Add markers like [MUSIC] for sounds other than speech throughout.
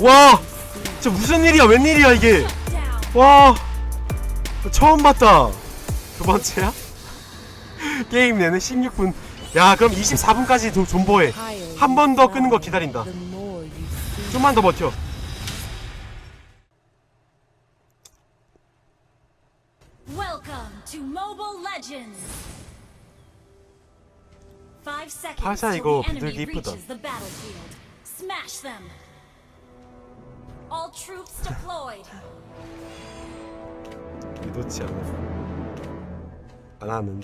와! 진짜 무슨 일이야 웬일이야 이게. 와 처음 봤다 두 번째야? 게임 내는 16분 야 그럼 24분까지 좀 존버해 한 번 더 끄는 거 기다린다. 좀만 더 버텨 till 이거 비둘기 이쁘다. Reaches the battlefield. Smash them. All troops deployed. 의도치 않아 안 하는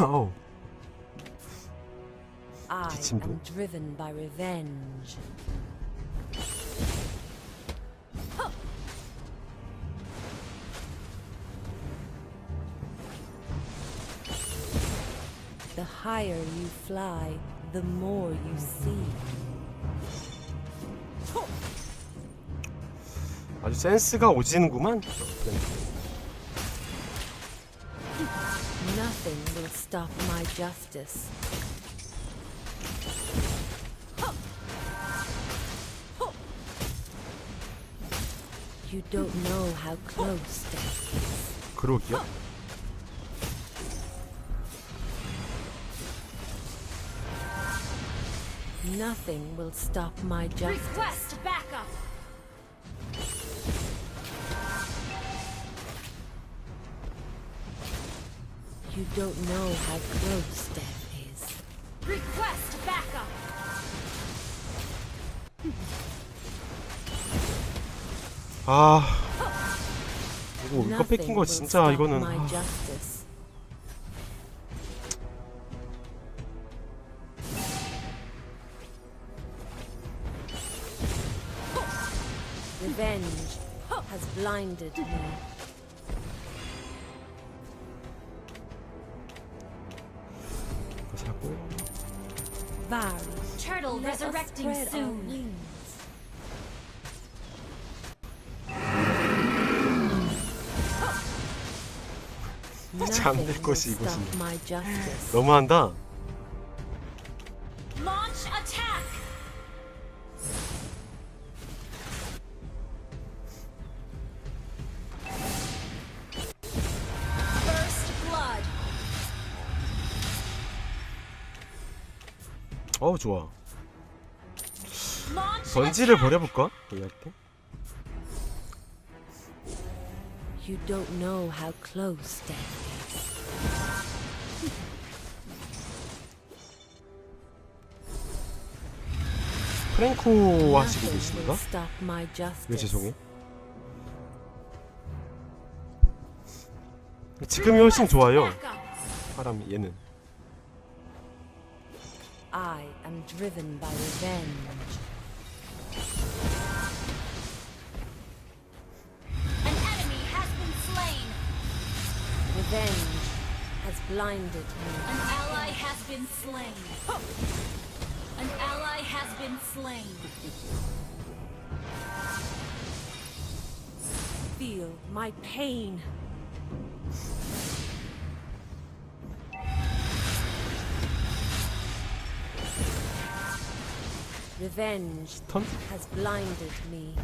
어우 I 기침도. am driven by revenge. higher you fly, the more you see. 아주 센스가 오지는구만 Nothing will stop my justice. You don't know how close death is. 그러기야? Nothing will stop my justice. Request backup. You don't know how close death is. Request backup. 아 이거 이거 뺏긴 거 진짜 이거는 my 아, blinded me. 사고 Vari, Turtle resurrecting soon. 잠들 Nothing will 곳이 stop 이곳이네. my justice. 너무한다 Launch attack. 어우 좋아 번지를 attack. 버려볼까? 할게 You don't know how close death is. 프랭코 하시고 my 왜. 죄송해 지금이 훨씬 좋아요. 사람 얘는 I am driven by revenge. An enemy has been slain. Revenge has blinded me. An ally has been slain. An ally has been slain. Feel my pain. Revenge 턴? has blinded me.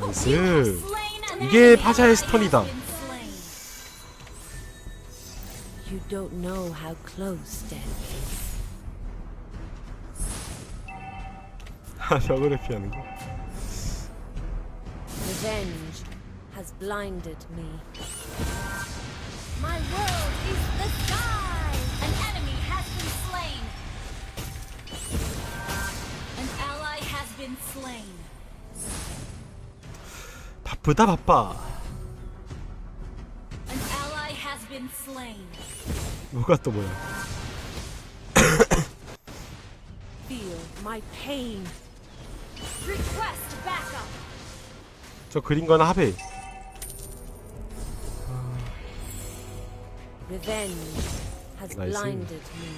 나이스 Slain an 이게 enemy. 파샤의 Ally 스톤이다. has been slain. You don't know how close death is. [LAUGHS] 벽을 피하는 거 Revenge has blinded me. My world is the sky. 바쁘다 바빠 An ally has been slain. 뭐가 또 뭐야 Feel my pain. Request backup. 저 그린 거는 하베 Revenge has Nice. blinded me.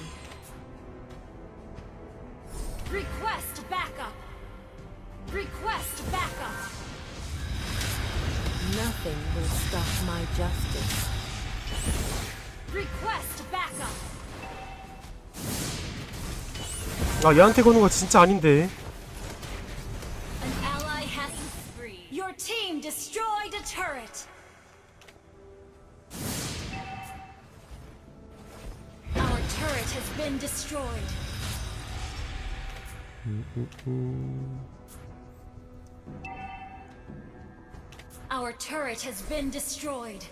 Request backup. Request backup. Nothing will stop my justice. Request backup. 아 얘한테 거는 거 진짜 아닌데 An ally has spree. Your team destroyed a turret. Our turret has been destroyed. Our turret has been destroyed.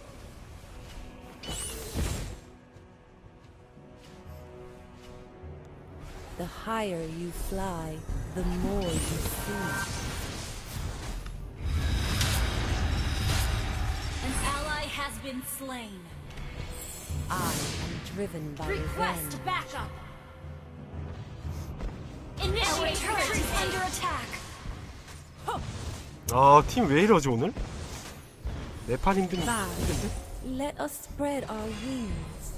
The higher you fly, the more you see. An ally has been slain. I am driven by Request revenge. backup. Initiate turret is under attack. 아 팀 왜 이러지 오늘? 네판 힘든. 힘든데? Let us spread our wings.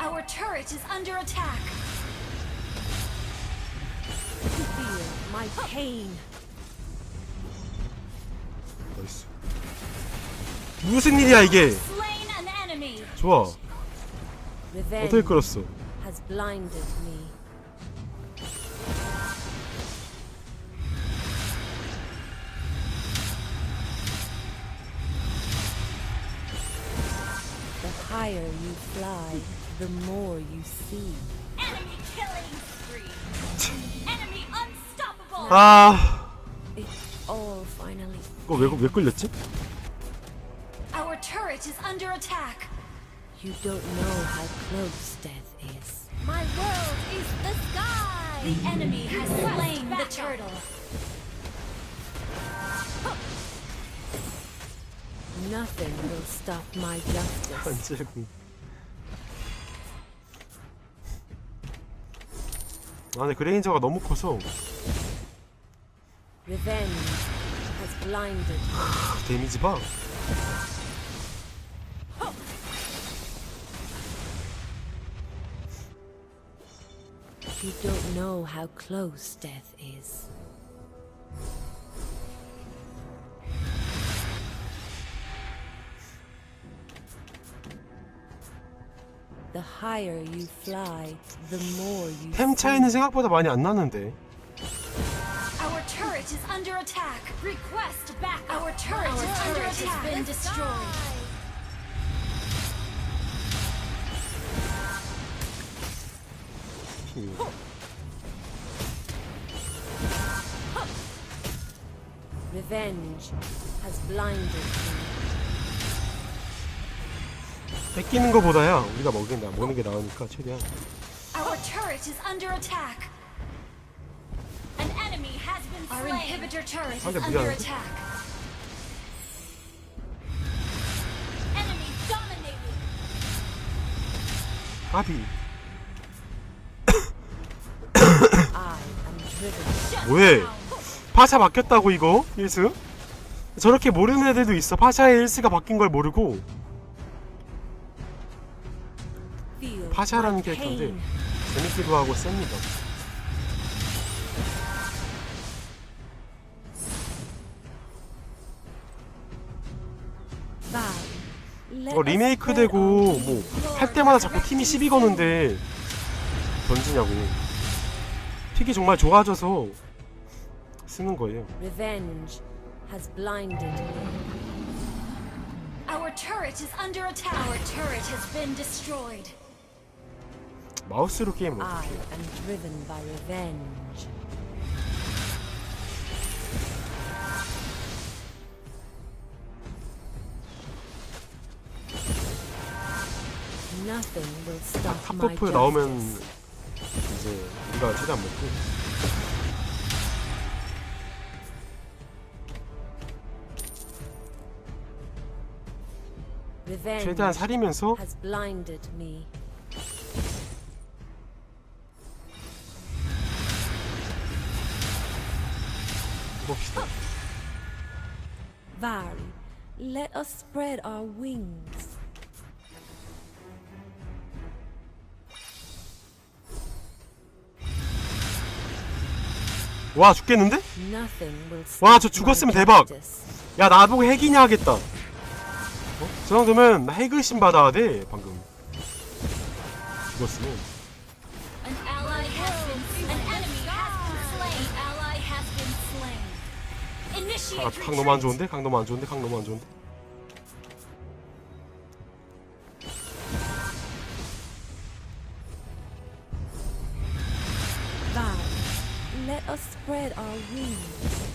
Our turret is under attack. Feel my pain. 나이스 무슨 일이야 이게 Slain an enemy. 좋아 Revenge 어떻게 끌었어 has blinded me. higher you fly, the more you see. Enemy killing spree. Enemy unstoppable. 아 It all finally 이거 왜, 왜 끌렸지? Our turret is under attack. You don't know how close death is. My world is the sky. The enemy has slain the turtle. Nothing will stop my justice. 반질구 아 근데 그레인저가 너무 커서 Revenge has blinded me. 데미지 봐 You don't know how close death is. The higher you fly, the more you 템 see. 차이는 생각보다 많이 안 나는데 Our turret is under attack. Request back. Our turret, is under attack. has been destroyed. Revenge has blinded me. 뺏기는 거보다야 우리가 먹인다 먹는 게 나으니까 최대한 Our turret is under attack. An enemy has been slain. Our inhibitor turret is 상대 under 무리하는데? attack. Enemy dominated. driven. Shut 뭐해? down. 파샤 바뀌었다고 이거? 일스? 저렇게 모르는 애들도 있어 파샤의 일스가 바뀐 걸 모르고 파샤라는 캐릭터인데. 재밌기도 하고 셉니다 us 리메이크 되고 뭐. 할 때마다 자꾸 팀이 시비 거는데 던지냐고 픽이 정말 좋아져서 쓰는 거예요 Revenge has blinded me. Our turret is under attack. Our turret has been destroyed. 마우스로 게임을 I 어떻게 해 am driven by revenge. Nothing will stop my 탑버프 나오면. 이제 우리가 최대한 먹고 Revenge 최대한 살이면서 해봅시다 Vari, let us spread our wings. 와 죽겠는데? Nothing will 와, stop 저 my 죽었으면 대박. 야 나보고 핵이냐 하겠다 어? 저 정도면 핵의심 받아야 돼 방금 죽었으면 아, 각 너무 안. 좋은데? 각 너무 안 좋은데? 각 너무 안 좋은데? Guys, let us spread our wings.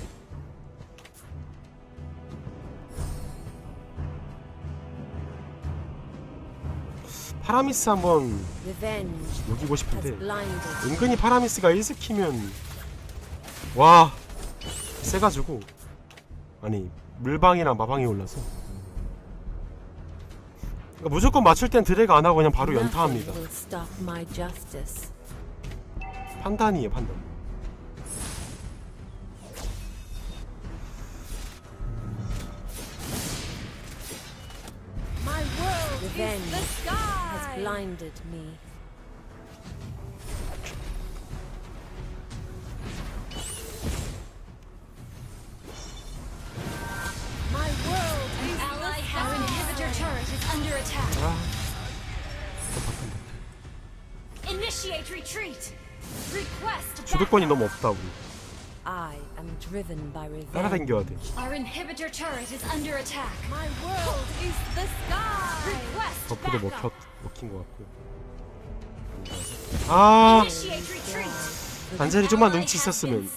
파라미스 한번 녹이고 has 싶은데. 은근히 파라미스가 1스키면 와 세가지고 아니 물방이랑 마방이 올라서 그러니까 무조건 맞출 땐 드래그 안 하고 그냥 바로 연타합니다. 판단이에요 판단 My world Revenge is the has sky. blinded me. Our inhibitor turret is under attack. 아 Initiate retreat. Request 주도권이 backup. 너무 없다 우리 I am driven by revenge. 따라다녀야 돼 Our inhibitor turret is under attack. My world is the sky. Request 버프도 backup. 먹혔, 먹힌 것 같고요 아 Initiate retreat. 단젤이 좀만 눈치 있었으면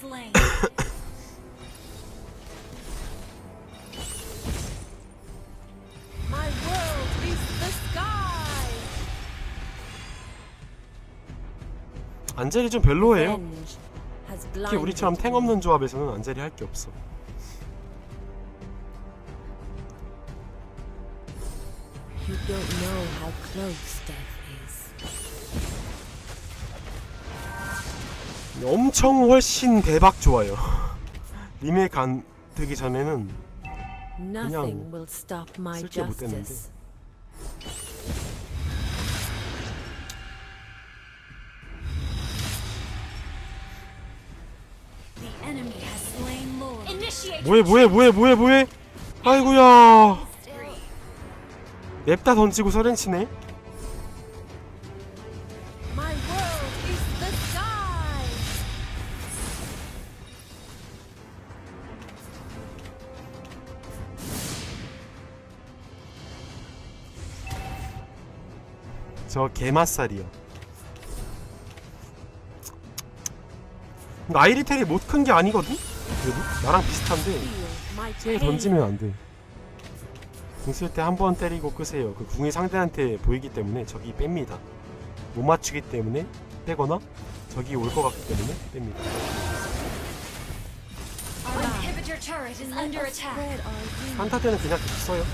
안젤이 좀 별로예요 특히 우리처럼 탱. 없는 조합에서는 안젤이 할 게 없어. 엄청 훨씬 대박 좋아요 리메이크 안 되기 전에는 my 쓸게 못 됐는데. 뭐해 뭐해 뭐해 뭐해 뭐해 아이구야 냅다 던지고 서렌치네. 저 개맛살이요 아이리텔이 못 큰 게 아니거든? 그래도 나랑 비슷한데 세게. 던지면 안돼 궁 쓸 때 한 번 때리고 끄세요 그 궁이 상대한테 보이기 때문에 적이 뺍니다 못 맞추기 때문에 빼거나 적이 올 것 같기 때문에 뺍니다. 한타 때는 그냥 계속 써요.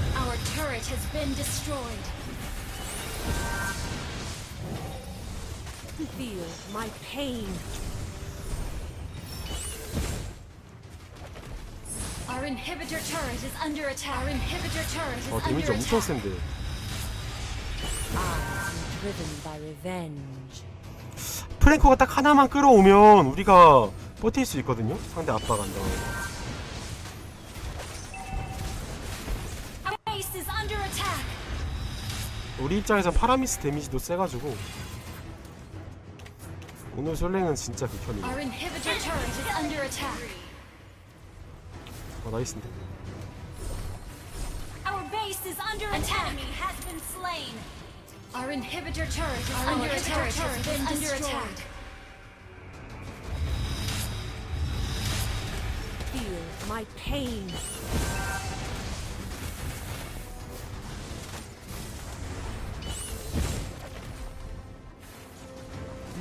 Feel my pain. Our inhibitor turret is under attack. Our inhibitor turret is 어 데미지 under 엄청 attack. 센데 driven by revenge. 프랭커가 딱 하나만 끌어오면 우리가 버틸 수 있거든요 상대 압박 안 당하고 Our base is under attack. 우리 입장에선 파라미스 데미지도 세가지고 오늘 솔랭은 진짜 Our inhibitor turret is under attack. 아 나이스인데 Our base is under attack. Enemy has been slain. Our inhibitor turret is under attack. Turret has been under attack. Feel my pain.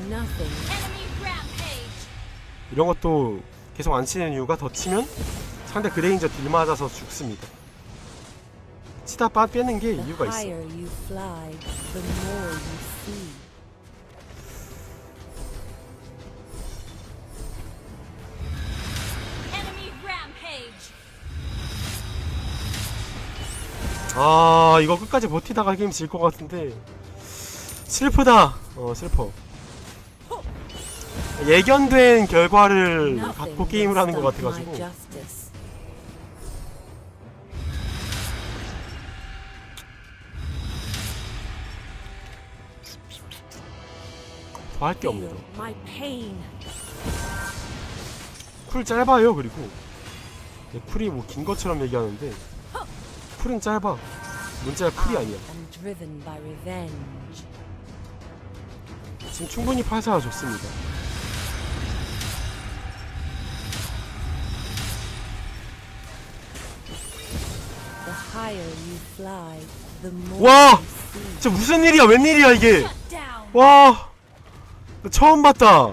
Nothing Enemy rampage. 이런 것도 계속 안 치는 이유가 더 치면 상대 그레인저 딜 맞아서 죽습니다. 치다 빠 빼는 게 이유가 있어. 아 이거 끝까지 버티다가 게임 질 것 같은데. 슬프다. 어 슬퍼. 예견된 결과를 갖고 게임을 하는 것 같아가지고 더 할 게 없네요. 쿨 짧아요 그리고. 네, 쿨이 뭐 긴 것처럼 얘기하는데 쿨은 짧아. 문제가 쿨이 아니야. 지금 충분히 파사가 좋습니다. 와! 진짜 무슨 일이야? 웬일이야 이게. 와! 나 처음 봤다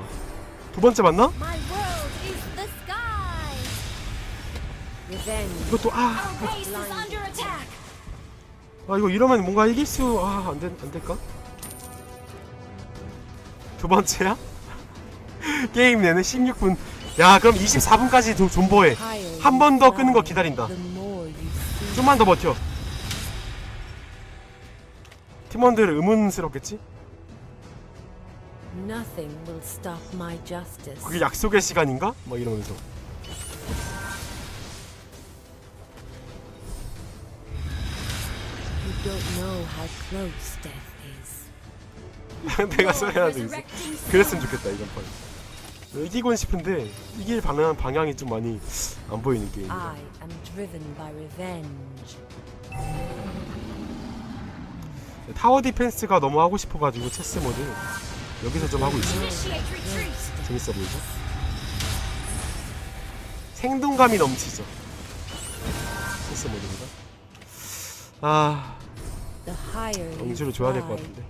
두 번째. Revenge. 이것도 아. 아 이거 이러면 뭔가 이길 수 아안 안 될까? 두 번째야? [LAUGHS] 게임 내는 16분 야 그럼 24분까지 좀 존버해 한 번 더 끄는 거 기다린다. 좀만 더 버텨 팀원들 의문스럽겠지? Nothing will stop my justice. 그게 약속의 시간인가? 막 이러면서 You don't know how close death is. 내가 써야 되겠어. 그랬으면 좋겠다 이번 판 이기곤 싶은데 이길 방향, 방향이 좀 많이 안 보이는 게임이다 I am driven by revenge. 타워 디펜스가 너무 하고 싶어가지고 체스 모드 여기서 좀 하고 있어요. 재밌어 보이죠? 생동감이 넘치죠 체스 모드보다 아 영주를 줘야 될것 fly, 같은데.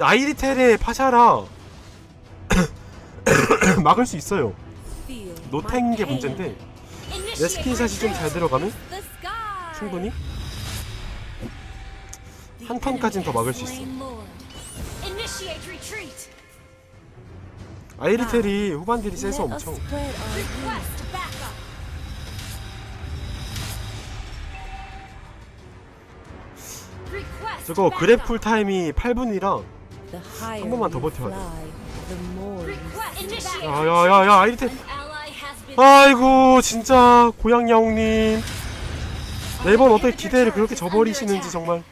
아이리텔의 파샤라 [COUGHS] 막을 수 있어요 Feel 노탱인 my 게 pain. 문제인데 내 스킨샷이 좀 잘. 들어가면. 충분히 한 턴까지는 더 막을 수 있어. 아이리텔이 후반 딜이 세서 Let us 엄청 저거 backup. 그래플 타임이 8분이라 The higher 번만 더 버텨야 돼. 야야야야 아이리텔 아이고 진짜 고양 야옹님 매번 어떻게 기대를 그렇게 저버리시는지 정말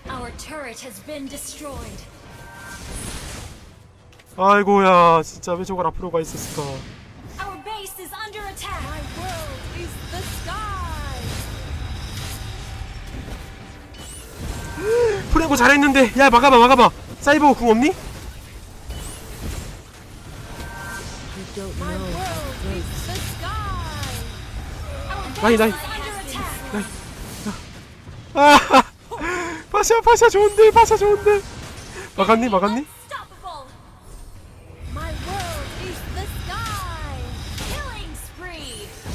turret has been destroyed. 아이고야 진짜 왜 저걸 앞으로 가 있었을까 Our base is under attack. My world is the sky. 프레고 잘했는데 야 막아봐 막아봐 사이버 궁 없니? My world is the sky. Our 나이, base 나이. is under attack. 아 파샤 파샤 좋은데 파샤 좋은데 막았니 막았니?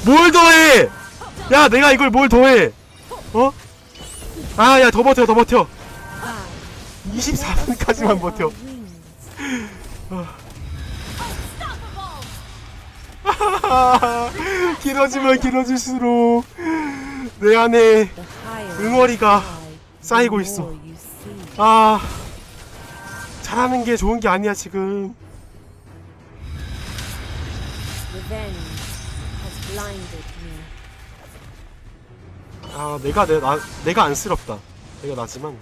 뭘 더해 야 내가 이걸 뭘 더해 어? 아 야 더 버텨 더 버텨 Five. 24분까지만 버텨. 길어지면 길어질수록 내 안에 응어리가 쌓이고 있어. 아 잘하는 게 좋은 게 아니야 지금. 아 내가 내, 나, 내가 안쓰럽다 내가 나지만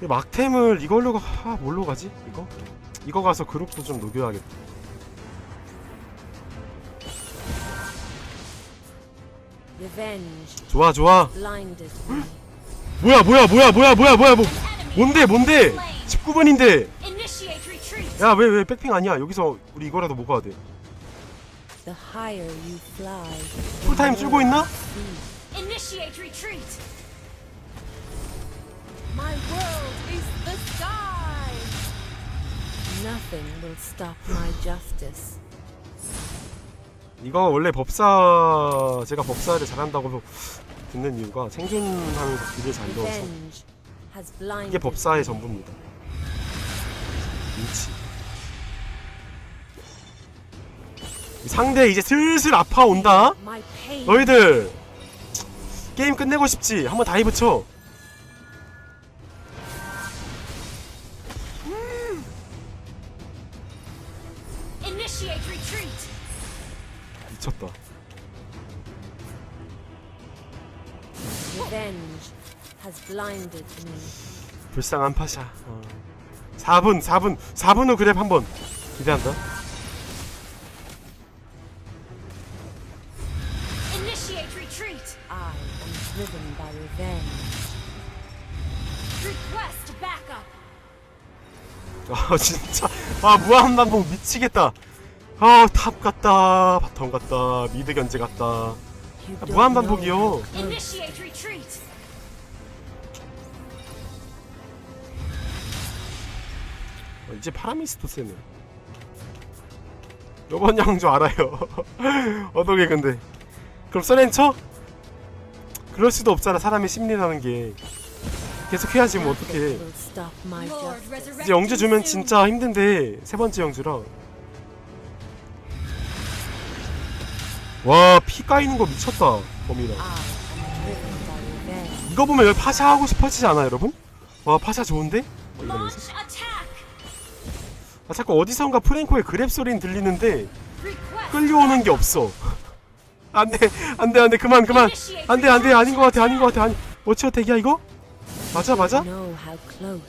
막템을 이걸로 가 아, 뭘로 가지 이거? 이거 가서 그룹도 좀 녹여야겠다 좋아 좋아. 뭐야 뭐야 뭐야 뭐야 뭐야 뭐야 뭐 뭔데 뭔데 slain. 19분인데 Initiate retreat. 야왜 왜 백핑 아니야 여기서 우리 이거라도 먹어야 돼 풀타임 쓸고 있나? you see. Initiate retreat. My world is the sky. 이거 원래 법사 제가 법사를 잘한다고 듣는 이유가 생존하면서 딜을 잘 넣어서 이게 법사의. 전부입니다. 인치. 상대 이제 슬슬 아파온다? 너희들! 게임 끝내고 싶지? 한번 다이브 쳐 미쳤다 Revenge has blinded me. 불쌍한 파샤 어. 4분 4분 4분 후 그랩 한번 기대한다 Initiate retreat. I am driven by revenge. Request backup. 아 진짜 아 무한반복 미치겠다 아탑 갔다 바텀 갔다 미드 견제 You 아, 무한 반복이요. close Initiate retreat. 어, 이제 파라미스도 세네 요번 양조 알아요 [LAUGHS] 어떻게 근데 그럼 써렌쳐? 그럴 수도 없잖아 사람의 심리라는 게 계속 해야지 뭐 resurrect 이제 영주 주면. 진짜 힘든데 세 번째 영주라 와 피 까이는 거 미쳤다 범이라 driven by revenge. 이거 보면 여기 파샤 하고 싶어지지 않아 여러분? 와 파샤 좋은데? 뭐 이러면서. 아 자꾸 어디선가 프랭코의 그랩 소리는 들리는데. 끌려오는 게 없어 [LAUGHS] 안 돼 안 돼 안 돼 그만 그만 안 돼 안 돼 아닌 것 같아 아닌 것 같아 아니 어치어 대기야 이거? 맞아 맞아? 잠깐만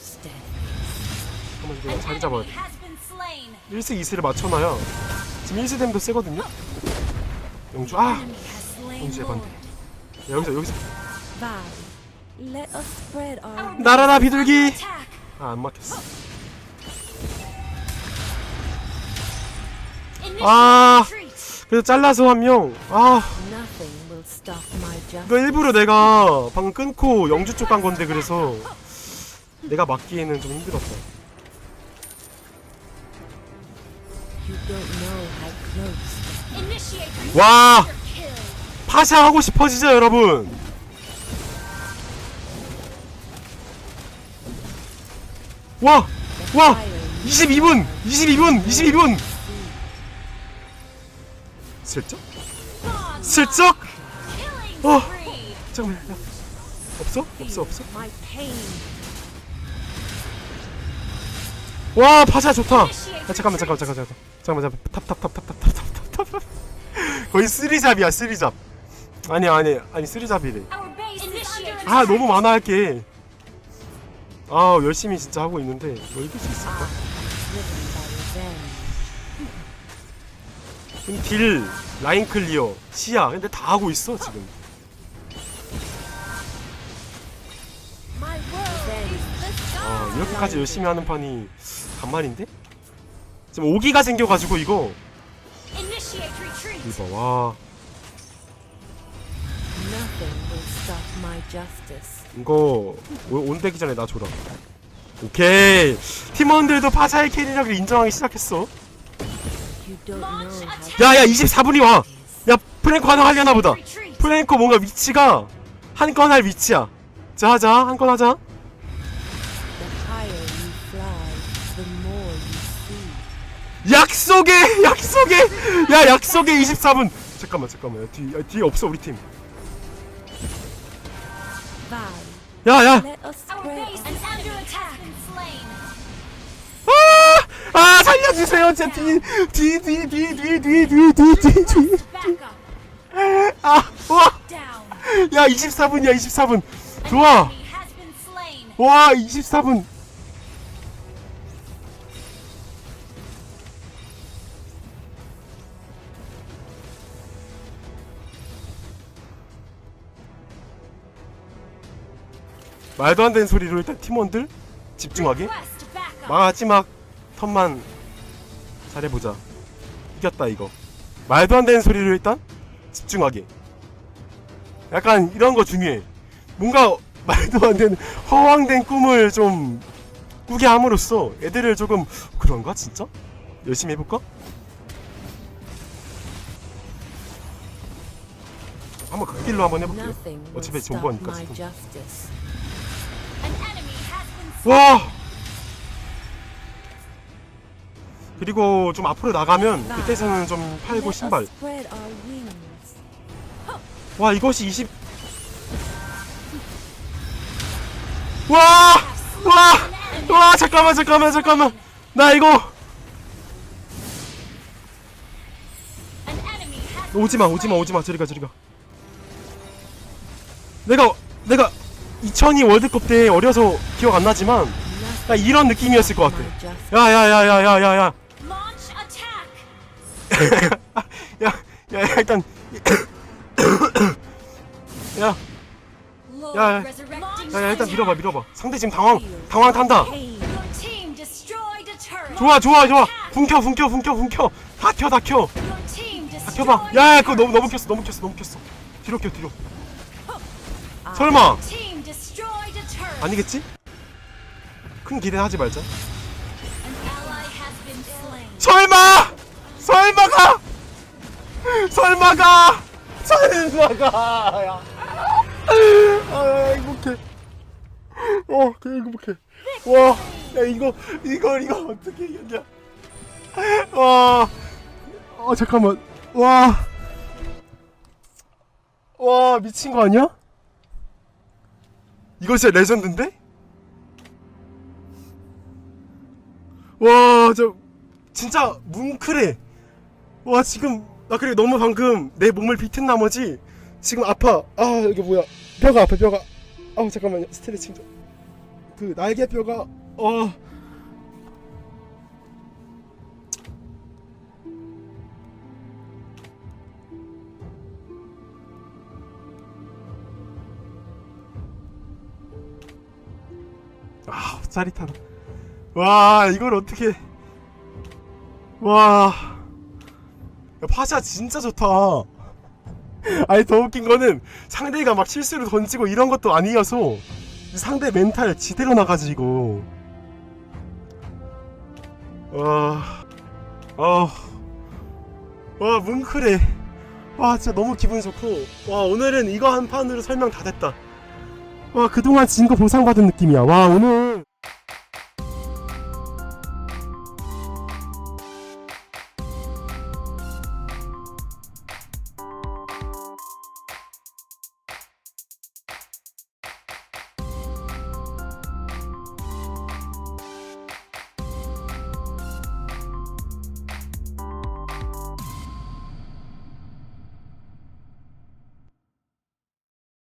이거 자리 잡아야 돼 has been slain. 1세 2세를 맞춰놔야 지금 1세 댐도 세거든요? 영주 아! 영주의. 반대 야, 여기서 여기서 날아라 비둘기. 아 안 막혔어 아. 그래서 잘라서 한명아. 이거 일부러 내가 방금 끊고 영주 쪽 간 건데 그래서 내가 막기에는 좀 close. 와. 파샤 하고 싶어지죠 여러분 와! 와! 22분! 22분! 22분! 슬쩍? 슬쩍? 어. 잠깐만 야. 없어? 없어 없어? 와 파샤 좋다 야, 잠깐만 잠깐만 잠깐만 잠깐만 잠깐만 탑탑탑탑탑탑탑탑 거의 쓰리잡이야 쓰리잡 아니 아니 아니 쓰리잡이래. 아 너무 많아 할게 아 열심히 진짜 하고 있는데 뭐 이길 수 있을까? 지금 딜 라인 클리어 시야 근데 다 하고 있어 지금. 아 이렇게까지 열심히 하는 판이 간만인데? 지금 오기가 생겨가지고 이거 이봐 와. Nothing will stop my justice. 이거 오- 온되기 전에 나 줘라. 오케이. 팀원들도 파샤의 캐리력을 인정하기 시작했어. You don't know Launch how attack. 야야 24분이 와. 야 프랭코 하나 하려나 보다. 프랭코 뭔가 위치가 한 건 할 위치야. 자 하자. 한 건 하자 약속의 약속의 야 약속의 24분 잠깐만 잠깐만 야, 뒤, 야, 뒤에 없어 우리 팀 야야. 아, 아 살려주세요 제뒤뒤뒤뒤뒤뒤뒤뒤뒤뒤 Backup. 아와야 Down. 24분이야 24분 An 좋아. 와 24분 말도 안 되는 소리로 일단 팀원들 집중하게. 마지막 턴만 잘해보자. 이겼다 이거. 말도 안 되는 소리로 일단 집중하게. 약간 이런 거 중요해. 뭔가 말도 안 되는 허황된 꿈을 좀 꾸게 함으로써 애들을 조금 그런가 진짜? 열심히 해볼까? 한번 극딜로 한번 해볼게요. 어차피 정보하니까 지금 와 그리고 좀 앞으로 나가면 그때서는 좀 팔고 신발. 와 이것이 20 와! 와! 와 잠깐만 잠깐만 잠깐만 나 이거 오지마 오지마 오지마 저리가 저리가 내가 내가 2002 월드컵 때 어려서 기억 안 나지만 야 이런 느낌이었을 것 같아 야야야야야야야. 야, 야, 야, 일단 야, 야, 야. 야, 야, 일단. 밀어봐, 밀어봐. 상대 지금 당황, 당황 탄다. 좋아, 좋아, 좋아. 분켜, 분켜, 분켜, 분켜. 다 켜, 다 켜, 다. 켜봐. 야, 야, 그거 너무 너무 켰어, 너무 켰어, 너무 켰어. 뒤로 켜, 뒤로. 설마 아니겠지? 큰 기대 하지 말자. 설마, 설마가, 설마가, 설마가. 야, 아, 행복해. 어, 개 행복해. 와, 야 이거, 이거, 이거 어떻게 이겼냐? 와, 어 잠깐만, 와, 와 미친 거 아니야? 이거 진짜 레전드인데? 와, 저 진짜 뭉클해. 와 지금 나 그래 너무 방금 내 몸을 비튼 나머지 지금 아파. 아 여기 뭐야? 뼈가 아파 뼈가. 아우 잠깐만요 스트레칭 좀. 그 날개 뼈가 어. 아 짜릿하다. 와 이걸 어떻게? 와. 야, 파샤 진짜 좋다. [LAUGHS] 아니 더 웃긴 거는 상대가 막 실수로 던지고 이런 것도 아니어서 상대 멘탈 지대로 나가지고 와, 아, 와 뭉클해. 와 진짜 너무 기분 좋고 와 오늘은 이거 한 판으로 설명 다 됐다. 와 그동안 진 거 보상받은 느낌이야. 와 오늘